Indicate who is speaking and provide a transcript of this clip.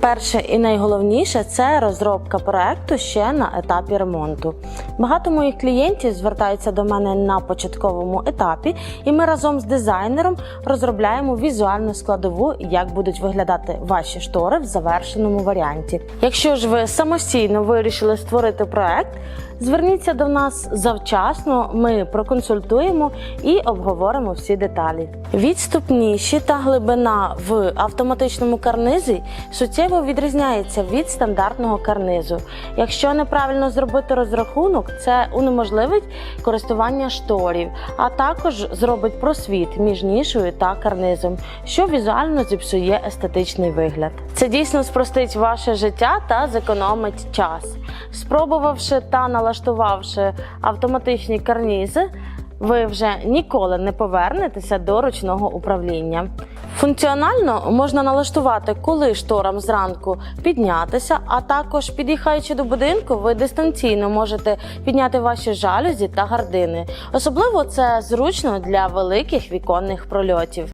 Speaker 1: Перше і найголовніше це розробка проекту ще на етапі ремонту. Багато моїх клієнтів звертаються до мене на початковому етапі, і ми разом з дизайнером розробляємо візуальну складову, як будуть виглядати ваші штори в завершеному варіанті. Якщо ж ви самостійно вирішили створити проект, зверніться до нас завчасно. Ми проконсультуємо і обговоримо всі деталі. Відступніші та глибина в автоматичному карнизі суттєво відрізняється від стандартного карнизу. Якщо неправильно зробити розрахунок, це унеможливить користування шторів, а також зробить просвіт між нішою та карнизом, що візуально зіпсує естетичний вигляд. Це дійсно спростить ваше життя та зекономить час. Спробувавши та налаштувавши автоматичні карнізи, ви вже ніколи не повернетеся до ручного управління. Функціонально можна налаштувати, коли шторам зранку піднятися, а також під'їхаючи до будинку, ви дистанційно можете підняти ваші жалюзі та гардини. Особливо це зручно для великих віконних прольотів.